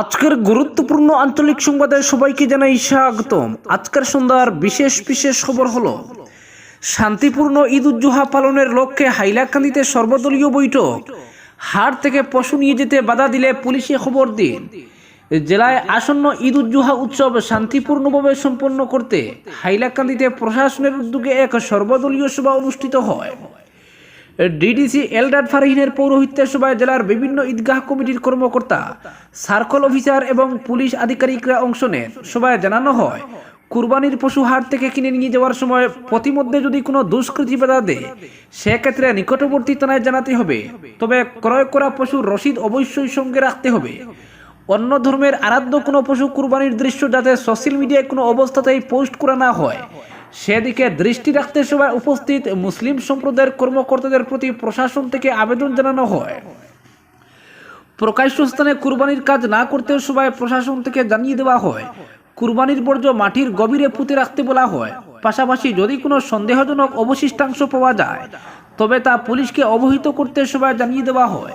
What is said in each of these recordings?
আজকের গুরুত্বপূর্ণ আঞ্চলিক সংবাদে সবাইকে জানাই স্বাগতম। আজকের সন্ধ্যার বিশেষ বিশেষ খবর হলো, শান্তিপূর্ণ ঈদ উজ্জোহা পালনের লক্ষ্যে হাইলাকান্দিতে সর্বদলীয় বৈঠক। হাট থেকে পশু নিয়ে যেতে বাধা দিলে পুলিশে খবর দিন। জেলায় আসন্ন ঈদ উজ্জোহা উৎসব শান্তিপূর্ণভাবে সম্পন্ন করতে হাইলাকান্দিতে প্রশাসনের উদ্যোগে এক সর্বদলীয় সভা অনুষ্ঠিত হয়। ডিডিসি এলডার ফারহিনের পৌরোহিত্যের সভায় জেলার বিভিন্ন ঈদগাহ কমিটির কর্মকর্তা, সার্কল অফিসার এবং পুলিশ আধিকারিকরা অংশ নেন। সভায় জানানো হয়, কুরবানির পশু হাট থেকে কিনে নিয়ে যাওয়ার সময় প্রতিমধ্যে যদি কোনো দুষ্কৃতি বাধা দেয়, সেক্ষেত্রে নিকটবর্তী থানায় জানাতে হবে। তবে ক্রয় করা পশুর রসিদ অবশ্যই সঙ্গে রাখতে হবে। অন্য ধর্মের আরাধ্য কোনো পশু কুরবানির দৃশ্য যাতে সোশ্যাল মিডিয়ায় কোনো অবস্থাতেই পোস্ট করা না হয় সেদিকে দৃষ্টি রাখতে সভায় উপস্থিত মুসলিম সম্প্রদায়ের কর্মকর্তাদের প্রতি প্রশাসন থেকে আবেদন জানানো হয়। প্রকাশ্য স্থানে কুরবানির কাজ না করতে সবাই প্রশাসন থেকে জানিয়ে দেওয়া হয়, কুরবানির বর্জ্য মাটির গভীরে পুঁতে রাখতে বলা হয়। পাশাপাশি যদি কোনো সন্দেহজনক অবশিষ্টাংশ পাওয়া যায়, তবে তা পুলিশকে অবহিত করতে সবাই জানিয়ে দেওয়া হয়।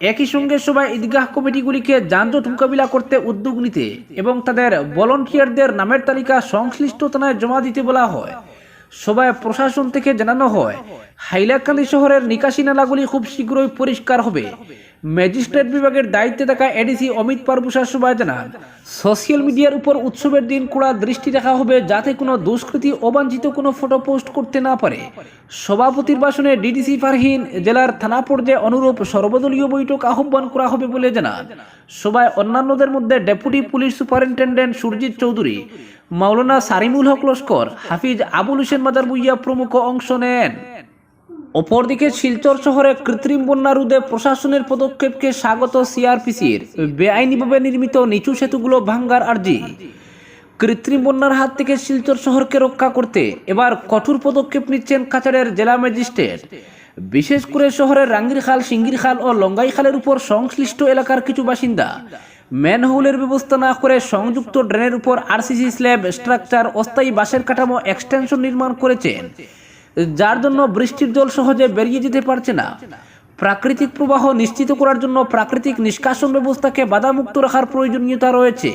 একই সঙ্গে সবাই ঈদগাহ কমিটিগুলিকে যানজট মোকাবিলা করতে উদ্যোগ নিতে এবং তাদের ভলন্টিয়ারদের নামের তালিকা সংশ্লিষ্ট থানায় জমা দিতে বলা হয়। সবাই প্রশাসন থেকে জানানো হয়, হাইলাকান্দি শহরের নিকাশি নালাগুলি খুব শীঘ্রই পরিষ্কার হবে। ম্যাজিস্ট্রেট বিভাগের দায়িত্বে থাকা এডিসি অমিত পারভূষা সভায় জানান সোশ্যাল মিডিয়ার উপর উৎসবের দিন কড়া দৃষ্টি রাখা হবে যাতে কোনো দুষ্কৃতী অবাঞ্ছিত কোনো ফটো পোস্ট করতে না পারে। সভাপতির ভাষণে ডিডিসি ফারহিন জেলার থানা পর্যায়ে অনুরূপ সর্বদলীয় বৈঠক আহ্বান করা হবে বলে জানান। সভায় অন্যান্যদের মধ্যে deputy police superintendent Surajit Chowdhury, Maulana Sarimul Haque Laskar, Hafiz Abul Hossain Madar Buiya প্রমুখ অংশ নেন। অপরদিকে শিলচর শহরে কৃত্রিম বন্যা রোধে প্রশাসনের পদক্ষেপকে স্বাগত সিআরপিসির। বেআইনিভাবে নির্মিত নিচু সেতুগুলো ভাঙ্গার আর্জি। কৃত্রিম বন্যার হাত থেকে শিলচর শহরকে রক্ষা করতে এবার কঠোর পদক্ষেপ নিচ্ছেন কাছাড়ের জেলা ম্যাজিস্ট্রেট। বিশেষ করে শহরের রাঙ্গিরখাল, সিঙ্গিরখাল ও লঙ্গাইখালের উপর সংশ্লিষ্ট এলাকার কিছু বাসিন্দা। ম্যানহোলের ব্যবস্থা না করে সংযুক্ত ড্রেনের উপর আরসিসি স্ল্যাব স্ট্রাকচার, অস্থায়ী বাঁশের কাঠামো এক্সটেনশন নির্মাণ করেছেন। যার জন্য বৃষ্টির জল সহজে বেরিয়ে যেতে পারছে না। প্রাকৃতিক প্রবাহ নিশ্চিত করার জন্য প্রাকৃতিক নিষ্কাশন ব্যবস্থাকে বাধামুক্ত রাখার প্রয়োজনীয়তা রয়েছে।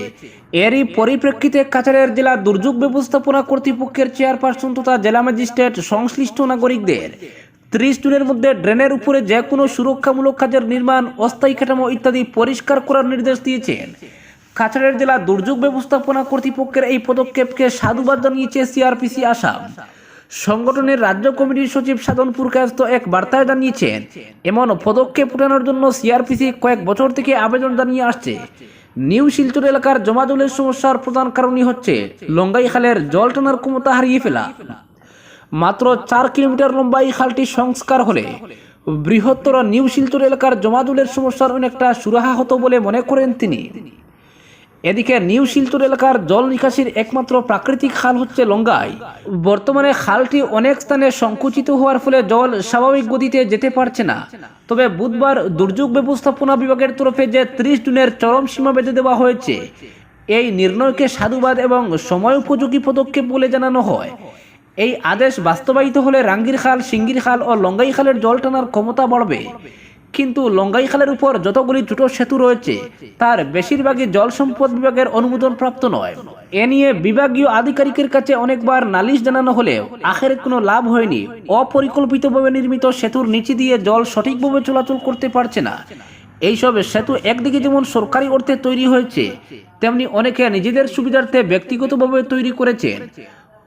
এরই পরিপ্রেক্ষিতে কাছাড়ের জেলা দুর্যোগ ব্যবস্থাপনা কর্তৃপক্ষের চেয়ারপারসন তথা জেলা ম্যাজিস্ট্রেট সংশ্লিষ্ট নাগরিকদের ত্রিশ জুনের মধ্যে ড্রেনের উপরে যে কোনো সুরক্ষামূলক কাজের নির্মাণ, অস্থায়ী কাঠামো ইত্যাদি পরিষ্কার করার নির্দেশ দিয়েছেন। কাছাড়ের জেলা দুর্যোগ ব্যবস্থাপনা কর্তৃপক্ষের এই পদক্ষেপকে সাধুবাদ জানিয়েছে সিআরপিসি আসাম। সংগঠনের রাজ্য কমিটির সচিব সাধনপুর কায়স্ত এক বার্তায় জানিয়েছেন, এমন পদক্ষেপ উঠানোর জন্য সিআরপিসি কয়েক বছর থেকে আবেদন জানিয়ে আসছে। নিউ শিলচর এলাকার জমাজলের সমস্যার প্রধান কারণই হচ্ছে লঙ্গাই খালের জল টানার ক্ষমতা হারিয়ে ফেলা। মাত্র চার কিলোমিটার লম্বা এই খালটি সংস্কার হলে বৃহত্তর নিউ শিলচর এলাকার জমাজলের সমস্যার অনেকটা সুরাহা হতো বলে মনে করেন তিনি। এদিকে নিউ শিলচর এলাকার জল নিকাশির একমাত্র প্রাকৃতিক খাল হচ্ছে লঙ্গাই। বর্তমানে খালটি অনেক স্থানে সংকুচিত হওয়ার ফলে জল স্বাভাবিক গতিতে যেতে পারছে না। তবে বুধবার দুর্যোগ ব্যবস্থাপনা বিভাগের তরফে যে ত্রিশ জুনের চরম সীমা বেঁধে দেওয়া হয়েছে, এই নির্ণয়কে সাধুবাদ এবং সময় উপযোগী পদক্ষেপ বলে জানানো হয়। এই আদেশ বাস্তবায়িত হলে রাঙ্গির খাল সিঙ্গির খাল ও লঙ্গাই খালের জল টানার ক্ষমতা বাড়বে। কিন্তু লঙ্গাই খালের উপর যতগুলি ছোট সেতু রয়েছে, তার বেশিরভাগই জল সম্পদ বিভাগের অনুমোদন প্রাপ্ত নয়। এ নিয়ে বিভাগীয় আধিকারিকের কাছে অনেকবার নালিশ জানানো হলেও আখের কোনো লাভ হয়নি। অপরিকল্পিতভাবে নির্মিত সেতুর নিচে দিয়ে জল সঠিকভাবে চলাচল করতে পারছে না। এইসব সেতু একদিকে যেমন সরকারি অর্থে তৈরি হয়েছে, তেমনি অনেকে নিজেদের সুবিধার্থে ব্যক্তিগতভাবে তৈরি করেছেন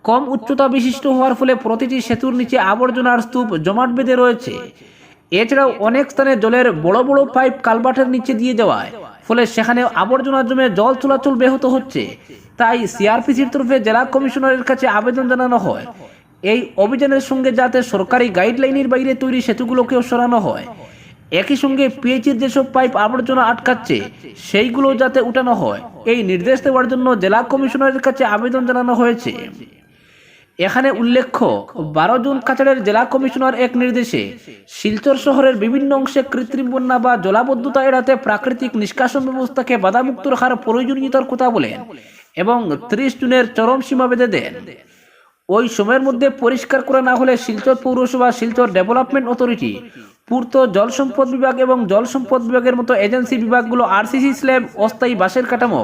কম উচ্চতা বিশিষ্ট হওয়ার ফলে প্রতিটি সেতুর নিচে আবর্জনার স্তূপ জমাট বেঁধে রয়েছে। এছাড়াও অনেক স্থানে জলের বড় বড় পাইপ কালবাটের নিচে দিয়ে যাওয়ায়, ফলে সেখানে আবর্জনা জমে জল চলাচল ব্যাহত হচ্ছে। তাই সিআরপিসির তরফে জেলা কমিশনারের কাছে আবেদন জানানো হয়। এই অভিযানের সঙ্গে যাতে সরকারি গাইডলাইনের বাইরে তৈরি সেতুগুলোকেও সরানো হয়, একই সঙ্গে পিএইচির যেসব পাইপ আবর্জনা আটকাচ্ছে, সেইগুলো যাতে উঠানো হয়, এই নির্দেশ দেওয়ার জন্য জেলা কমিশনারের কাছে আবেদন জানানো হয়েছে। এখানে উল্লেখ্য, বারো জুন কাছাড়ের জেলা কমিশনার এক নির্দেশে শিলচর শহরের বিভিন্ন অংশে কৃত্রিম বন্যা বা জলাবদ্ধতা এড়াতে প্রাকৃতিক নিষ্কাশন ব্যবস্থাকে বাধামুক্ত রাখার প্রয়োজনীয়তার কথা বলেন এবং ত্রিশ জুনের চরম সীমা বেঁধে দেন। ওই সময়ের মধ্যে পরিষ্কার করা না হলে শিলচর পৌরসভা, শিলচর ডেভেলপমেন্ট অথরিটি, পূর্ত জল সম্পদ বিভাগ এবং জল সম্পদ বিভাগের মতো এজেন্সি বিভাগগুলো আরসিসি স্ল্যাব, অস্থায়ী বাসের কাঠামো,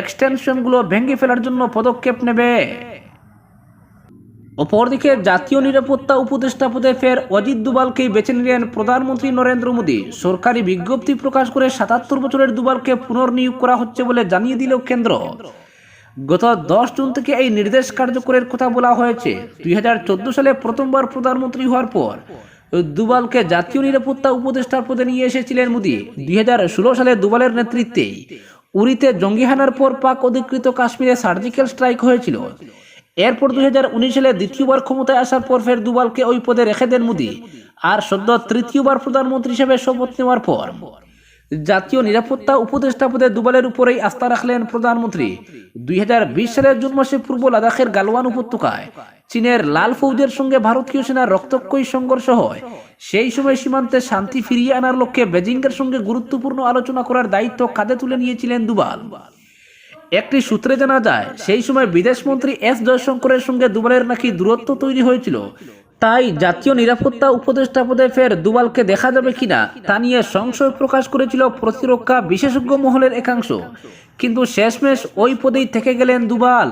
এক্সটেনশনগুলো ভেঙে ফেলার জন্য পদক্ষেপ নেবে। অপরদিকে জাতীয় নিরাপত্তা উপদেষ্টা পদে ফের অজিত দুবালকেই বেছে নিলেন প্রধানমন্ত্রী নরেন্দ্র মোদী। সরকারি বিজ্ঞপ্তি প্রকাশ করে সাতাত্তর বছরের দুবালকে পুনর্নিয়োগ করা হচ্ছে বলে জানিয়ে দিল কেন্দ্র। গত দশ জুন থেকে এই নির্দেশ কার্যকরের কথা বলা হয়েছে। দুই হাজার চোদ্দ সালে প্রথমবার প্রধানমন্ত্রী হওয়ার পর দুবালকে জাতীয় নিরাপত্তা উপদেষ্টার পদে নিয়ে এসেছিলেন মোদী। দুই হাজার ষোলো সালে দুবালের নেতৃত্বে উরিতে জঙ্গি হানার পর পাক অধিকৃত কাশ্মীরে সার্জিক্যাল স্ট্রাইক হয়েছিল। এরপর দু হাজার উনিশ সালে দ্বিতীয়বার ক্ষমতায় আসার পর ফের দুবালকে ওই পদে রেখে দেন মোদী, আর সদ্য তৃতীয়বার প্রধানমন্ত্রী হিসেবে শপথ নেওয়ার পর। জাতীয় নিরাপত্তা উপদেষ্টা পদে দুবালের উপরেই আস্থা রাখলেন প্রধানমন্ত্রী। দুই হাজার বিশ সালের জুন মাসে পূর্ব লাদাখের গালওয়ান উপত্যকায় চীনের লাল ফৌজের সঙ্গে ভারতীয় সেনার রক্তক্ষয়ী সংঘর্ষ হয়। সেই সময় সীমান্তে শান্তি ফিরিয়ে আনার লক্ষ্যে বেজিংয়ের সঙ্গে গুরুত্বপূর্ণ আলোচনা করার দায়িত্ব কাঁধে তুলে নিয়েছিলেন দুবাল। একটি সূত্রে জানা যায়, সেই সময় বিদেশমন্ত্রী এস জয়শঙ্করের সঙ্গে দুবালের নাকি দূরত্ব তৈরি হয়েছিল। তাই জাতীয় নিরাপত্তা উপদেষ্টা পদে ফের দুবালকে দেখা যাবে কিনা, তা নিয়ে সংশয় প্রকাশ করেছিল প্রতিরক্ষা বিশেষজ্ঞ মহলের একাংশ। কিন্তু শেষমেশ ওই পদেই থেকে গেলেন দুবাল।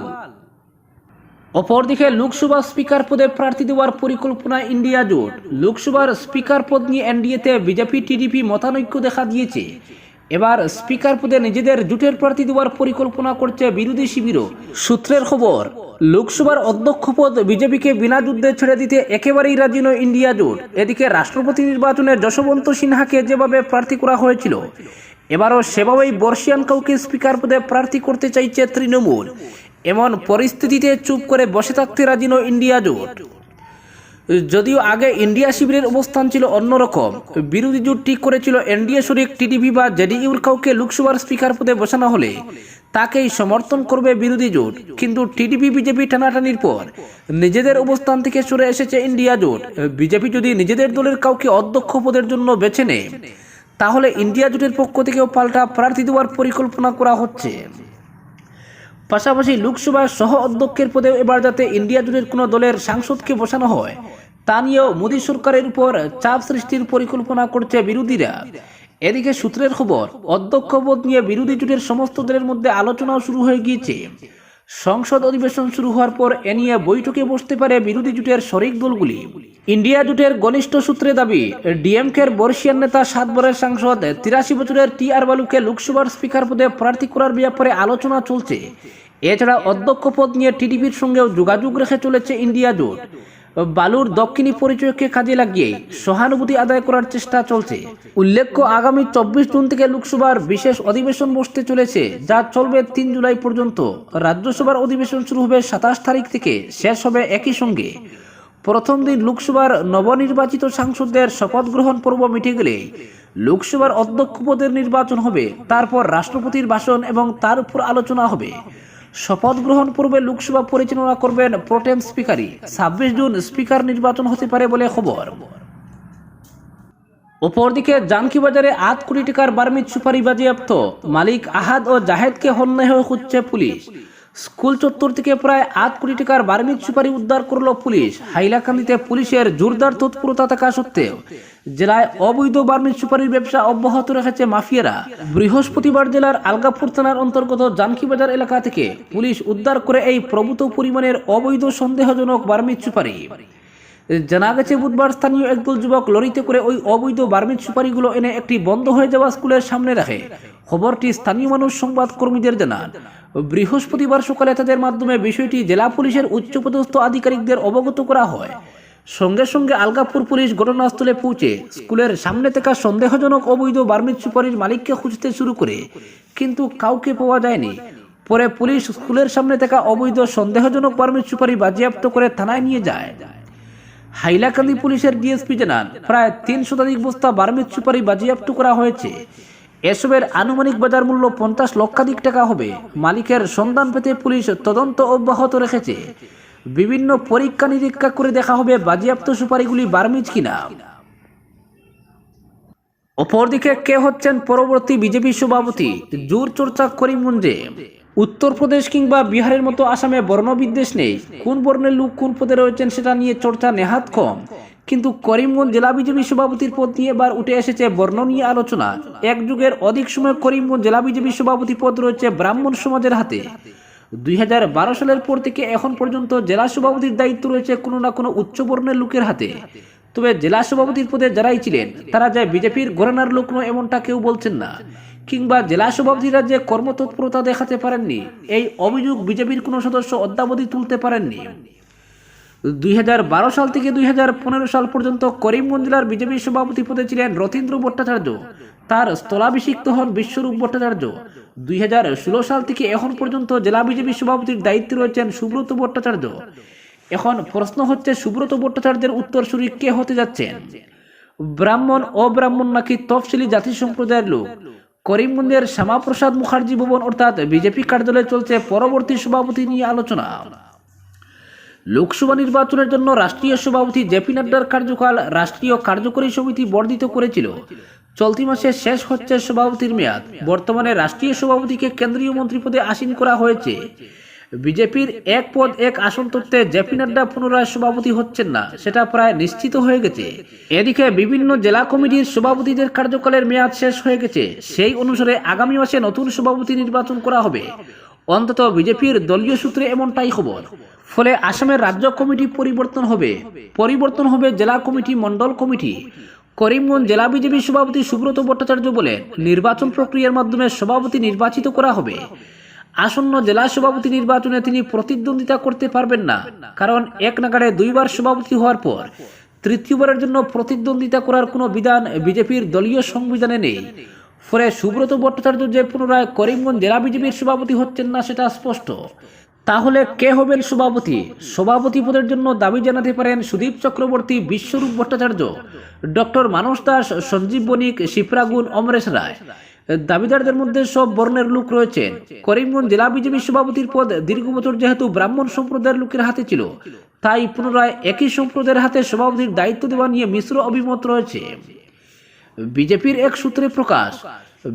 অপরদিকে লোকসভা স্পিকার পদে প্রার্থী দেওয়ার পরিকল্পনা ইন্ডিয়া জোট। লোকসভার স্পিকার পদ নিয়ে এনডিএতে বিজেপি, টিডিপি মতানৈক্য দেখা দিয়েছে। এবার স্পিকার পদে নিজেদের জুটের প্রার্থী দেওয়ার পরিকল্পনা করছে বিরোধী শিবিরও। সূত্রের খবর, লোকসভার অধ্যক্ষ পদ বিজেপিকে বিনা যুদ্ধে ছেড়ে দিতে একেবারেই রাজি নয় ইন্ডিয়া জোট। এদিকে রাষ্ট্রপতি নির্বাচনে যশবন্ত সিনহাকে যেভাবে প্রার্থী করা হয়েছিল, এবারও সেভাবেই বর্ষিয়ান কাউকে স্পিকার পদে প্রার্থী করতে চাইছে তৃণমূল। এমন পরিস্থিতিতে চুপ করে বসে থাকতে রাজি নয় ইন্ডিয়া জোট। যদিও আগে ইন্ডিয়া শিবিরের অবস্থান ছিল অন্যরকম। বিরোধী জোট ঠিক করেছিল এনডিএ শরিক টিডিপি বা জেডিইউর কাউকে লোকসভার স্পিকার পদে বসানো হলে। তাকেই সমর্থন করবে বিরোধী জোট। কিন্তু টিডিপি বিজেপি টানাটানির পর নিজেদের অবস্থান থেকে সরে এসেছে ইন্ডিয়া জোট। বিজেপি যদি নিজেদের দলের কাউকে অধ্যক্ষ পদের জন্য বেছে নেয়, তাহলে ইন্ডিয়া জোটের পক্ষ থেকেও পাল্টা প্রার্থী দেওয়ার পরিকল্পনা করা হচ্ছে। পাশাপাশি লোকসভার সহ অধ্যক্ষের পদেও এবার যাতে ইন্ডিয়া জুড়ের কোনো দলের সাংসদকে বসানো হয়, তা নিয়েও মোদী সরকারের উপর চাপ সৃষ্টির পরিকল্পনা করছে বিরোধীরা। এদিকে সূত্রের খবর অধ্যক্ষ পদ নিয়ে বিরোধী জুটের সমস্ত দলের মধ্যে আলোচনাও শুরু হয়ে গিয়েছে। সংসদ অধিবেশন শুরু হওয়ার পর এ নিয়ে বৈঠকে বসতে পারে বিরোধী জোটের শরিক দলগুলি। ইন্ডিয়া জোটের ঘনিষ্ঠ সূত্রে দাবি, ডিএমকের বর্ষিয়ান নেতা সাতবারের সাংসদ, তিরাশি বছরের টি আর বালুকে লোকসভার স্পিকার পদে প্রার্থী করার ব্যাপারে আলোচনা চলছে। এছাড়া অধ্যক্ষ পদ নিয়ে টিডিপির সঙ্গেও যোগাযোগ রেখে চলেছে ইন্ডিয়া জোট। বালুর দক্ষিণী পরিচয়কে কাজে লাগিয়ে সহানুভূতি আদায় করার চেষ্টা চলছে। উল্লেখ্য, আগামী চব্বিশ জুন থেকে লোকসভার বিশেষ অধিবেশন বসতে চলেছে, যা চলবে তিন জুলাই পর্যন্ত। রাজ্যসভার অধিবেশন শুরু হবে সাতাশ তারিখ থেকে, শেষ হবে একই সঙ্গে। প্রথম দিন লোকসভার নবনির্বাচিত সাংসদদের শপথ গ্রহণ পর্ব মিটে গেলে লোকসভার অধ্যক্ষ পদের নির্বাচন হবে, তারপর রাষ্ট্রপতির ভাষণ এবং তার উপর আলোচনা হবে। শপথ গ্রহণ পূর্বে লোকসভা পরিচালনা করবেন প্রোটেম স্পিকারই। ছাব্বিশ জুন স্পিকার নির্বাচন হতে পারে বলে খবর। অপরদিকে জানকিবাজারে আট কোটি টাকার বার্মিত সুপারি বাজেয়াপ্ত মালিক আহাদ ও জাহেদকে হন্যায় হয়ে খুঁজছে পুলিশ। স্কুল চত্বর থেকে প্রায় আট কোটি টাকার বার্মিত সুপারি উদ্ধার করল পুলিশ। হাইলাকান্দিতে পুলিশের জোরদার তৎপরতা থাকা সত্ত্বেও জেলায় অবৈধ বার্মিত সুপারির ব্যবসা অব্যাহত রেখেছে মাফিয়ারা। বৃহস্পতিবার জেলার আলগাপুর থানার অন্তর্গত জানকিবাজার এলাকা থেকে পুলিশ উদ্ধার করে এই প্রভূত পরিমাণের অবৈধ সন্দেহজনক বার্মিত সুপারি। জানা গেছে, বুধবার স্থানীয় একদল যুবক লরিতে করে ওই অবৈধ বার্মিত সুপারিগুলো এনে একটি বন্ধ হয়ে যাওয়া স্কুলের সামনে রাখে। খবরটি স্থানীয় মানুষ সংবাদ কর্মীদের জানান। বৃহস্পতিবার সকালে তাদের মাধ্যমে বিষয়টি জেলা পুলিশের উচ্চপদস্থ আধিকারিকদের অবগত করা হয়। সঙ্গে সঙ্গে আলগাপুর পুলিশ ঘটনাস্থলে পৌঁছে স্কুলের সামনে থাকা সন্দেহজনক অবৈধ বার্মিত সুপারির মালিককে খুঁজতে শুরু করে, কিন্তু কাউকে পাওয়া যায়নি। পরে পুলিশ স্কুলের সামনে থাকা অবৈধ সন্দেহজনক বার্মিত সুপারি বাজেয়াপ্ত করে থানায় নিয়ে যায়। হাইলাকান্দি পুলিশের ডিএসপি জানান, প্রায় তিন শতাধিক বস্তা বার্মিত সুপারি বাজেয়াপ্ত করা হয়েছে। এসবের আনুমানিক বাজার মূল্য পঞ্চাশ লক্ষাধিক টাকা হবে। মালিকের সন্ধান পেতে পুলিশ তদন্ত অব্যাহত রেখেছে। বিভিন্ন পরীক্ষা নিরীক্ষা করে দেখা হবে বাজেয়াপ্ত সুপারিগুলি বার্মিজ কিনা। অপরদিকে কে হচ্ছেন পরবর্তী বিজেপি সভাপতি? জোর চর্চা করিমগঞ্জে। উত্তরপ্রদেশ কিংবা বিহারের মতো আসামে বর্ণবিদ্বেষ নেই। কোন বর্ণের লোক কোন পদে রয়েছেন সেটা নিয়ে চর্চা নেহাত কম। কিন্তু করিমগঞ্জ জেলা বিজেপি সভাপতির পদ নিয়ে এবার উঠে এসেছে বর্ণনীয় আলোচনা। এক যুগের অধিক সময় করিমগঞ্জ জেলা বিজেপি সভাপতি পদ রয়েছে ব্রাহ্মণ সমাজের হাতে। দুই হাজার বারো সালের পর থেকে এখন পর্যন্ত জেলা সভাপতির দায়িত্ব রয়েছে কোনো না কোনো উচ্চবর্ণের লোকের হাতে। তবে জেলা সভাপতির পদে যারাই ছিলেন, তারা যে বিজেপির গোরানার লোক নয় এমনটা কেউ বলছেন না। কিংবা জেলা সভাপতিরা যে কর্মতৎপরতা দেখাতে পারেননি, এই অভিযোগ বিজেপির কোনো সদস্য অদ্যাবধি তুলতে পারেননি। দুই হাজার বারো সাল থেকে দুই হাজার পনেরো সাল পর্যন্ত করিমগঞ্জ জেলার বিজেপি সভাপতি পদে ছিলেন রথীন্দ্র ভট্টাচার্য। তার স্থলাভিষিক্ত হন বিশ্বরূপ ভট্টাচার্য। দুই হাজার ষোলো সাল থেকে এখন পর্যন্ত জেলা বিজেপি সভাপতির দায়িত্বে রয়েছেন সুব্রত ভট্টাচার্য। এখন প্রশ্ন হচ্ছে, সুব্রত ভট্টাচার্যের উত্তরসূরি কে হতে যাচ্ছেন? ব্রাহ্মণ, অব্রাহ্মণ নাকি তফসিলি জাতি সম্প্রদায়ের লোক? করিমগঞ্জের শ্যামাপ্রসাদ মুখার্জি ভবন অর্থাৎ বিজেপি কার্যালয়ে চলছে পরবর্তী সভাপতি নিয়ে আলোচনা। লোকসভা নির্বাচনের জন্য রাষ্ট্রীয় সভাপতি জেপি নাড্ডার কার্যকাল রাষ্ট্রীয় কার্যকরী সমিতি বর্ধিত করেছিল। চলতি মাসে শেষ হচ্ছে সভাপতির মেয়াদ। বর্তমানে রাষ্ট্রীয় সভাপতিকে কেন্দ্রীয় মন্ত্রী পদে আসীন করা হয়েছে। বিজেপির এক পদ এক আসন তত্ত্বে জেপি নাড্ডা পুনরায় সভাপতি হচ্ছেন না, সেটা প্রায় নিশ্চিত হয়ে গেছে। এদিকে বিভিন্ন জেলা কমিটির সভাপতিদের কার্যকালের মেয়াদ শেষ হয়ে গেছে। সেই অনুসারে আগামী মাসে নতুন সভাপতি নির্বাচন করা হবে। অন্তত বিজেপির দলীয় সূত্রে এমনটাই খবর। ফলে আসামের রাজ্য কমিটি পরিবর্তন হবে। পরিবর্তন হবে জেলা কমিটি মন্ডল কমিটি। করিমগঞ্জ জেলা বিজেপি সভাপতি সুব্রত ভট্টাচার্য বলেন, নির্বাচন প্রক্রিয়ার মাধ্যমে সভাপতি নির্বাচিত করা হবে। আসন্ন জেলা সভাপতি নির্বাচনে তিনি প্রতিদ্বন্দ্বিতা করতে পারবেন না, কারণ এক নাগাড়ে দুইবার সভাপতি হওয়ার পর তৃতীয়বারের জন্য প্রতিদ্বন্দ্বিতা করার কোনো বিধান বিজেপির দলীয় সংবিধানে নেই। ফলে সুব্রত ভট্টাচার্য যে পুনরায় করিমগঞ্জ জেলা বিজেপির সভাপতি হচ্ছেন না, সেটা স্পষ্ট। তাহলে কে হবেন সভাপতি? সভাপতি পদের জন্য দাবি জানাতে পারেন সুদীপ চক্রবর্তী, বিশ্বরূপ ভট্টাচার্য, ডক্টর মানস দাস, সঞ্জীব বণিক শিপ্রাগুন অমরেশ রায়। দাবিদারদের মধ্যে সব বর্ণের লোক রয়েছেন করিমগঞ্জ জেলা বিজেপি সভাপতির পদ দীর্ঘ বছর যেহেতু ব্রাহ্মণ সম্প্রদায়ের লোকের হাতে ছিল, তাই পুনরায় একই সম্প্রদায়ের হাতে সভাপতির দায়িত্ব দেওয়া নিয়ে মিশ্র অভিমত রয়েছে। বিজেপির এক সূত্রে প্রকাশ,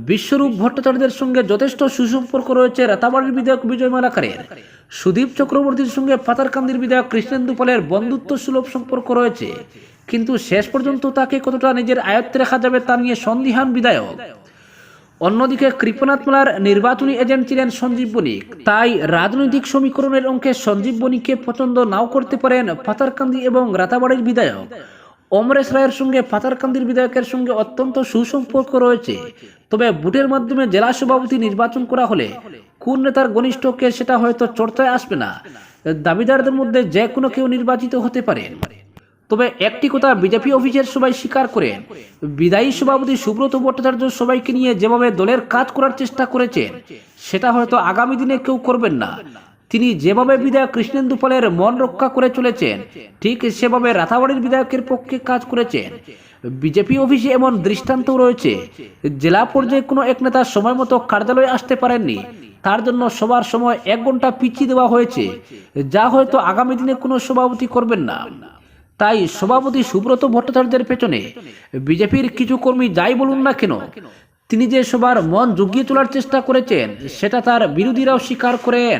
বিশ্বরূপ ভট্টাচার্যের সঙ্গে যথেষ্ট সুসম্পর্ক রয়েছে রাতাবাড়ির বিধায়ক বিজয় মালাকারের। সুদীপ চক্রবর্তীর সঙ্গে পাতারকান্দির বিধায়ক কৃষ্ণেন্দু পালের বন্ধুত্ব সুলভ সম্পর্ক রয়েছে, কিন্তু শেষ পর্যন্ত তাকে কতটা নিজের আয়ত্তে রাখা যাবে তা নিয়ে সন্দিহান বিধায়ক। অন্যদিকে কৃপনাথ মালার নির্বাচনী এজেন্ট ছিলেন সঞ্জীব বণিক, তাই রাজনৈতিক সমীকরণের অঙ্কে সঞ্জীব বণিককে পছন্দ নাও করতে পারেন পাতারকান্দি এবং রাতাবাড়ির বিধায়ক। অমরেশ রায়ের সঙ্গে পাতারকান্দির বিধায়কের সঙ্গে অত্যন্ত সুসম্পর্ক রয়েছে। তবে ভোটের মাধ্যমে জেলা সভাপতি নির্বাচন করা হলে কোন নেতার ঘনিষ্ঠকে সেটা হয়তো চর্চায় আসবে না। দাবিদারদের মধ্যে যে কোনো কেউ নির্বাচিত হতে পারেন তবে একটি কথা বিজেপি অফিসের সবাই স্বীকার করেন, বিদায়ী সভাপতি সুব্রত ভট্টাচার্য সবাইকে নিয়ে যেভাবে দলের কাজ করার চেষ্টা করেছেন, সেটা হয়তো আগামী দিনে কেউ করবেন না। তিনি যেভাবে বিধায়ক কৃষ্ণেন্দু পালের মন রক্ষা করে চলেছেন, ঠিক সেভাবে রাতাবাড়ির বিধায়কের পক্ষে কাজ করেছেন। বিজেপি অফিসে এমন দৃষ্টান্ত রয়েছে, জেলা পর্যায়ে কোনো এক নেতা সময় মতো কার্যালয়ে আসতে পারেননি। তার জন্য সবার সময় এক ঘণ্টা পিছিয়ে দেওয়া হয়েছে, যা হয়তো আগামী দিনে কোনো সভাপতি করবেন না। তাই সভাপতি সুব্রত ভট্টাচার্যের পেছনে বিজেপির কিছু কর্মী যাই বলুন না কেন, তিনি যে সবার মন জুগিয়ে তোলার চেষ্টা করেছেন, সেটা তার বিরোধীরাও স্বীকার করেন।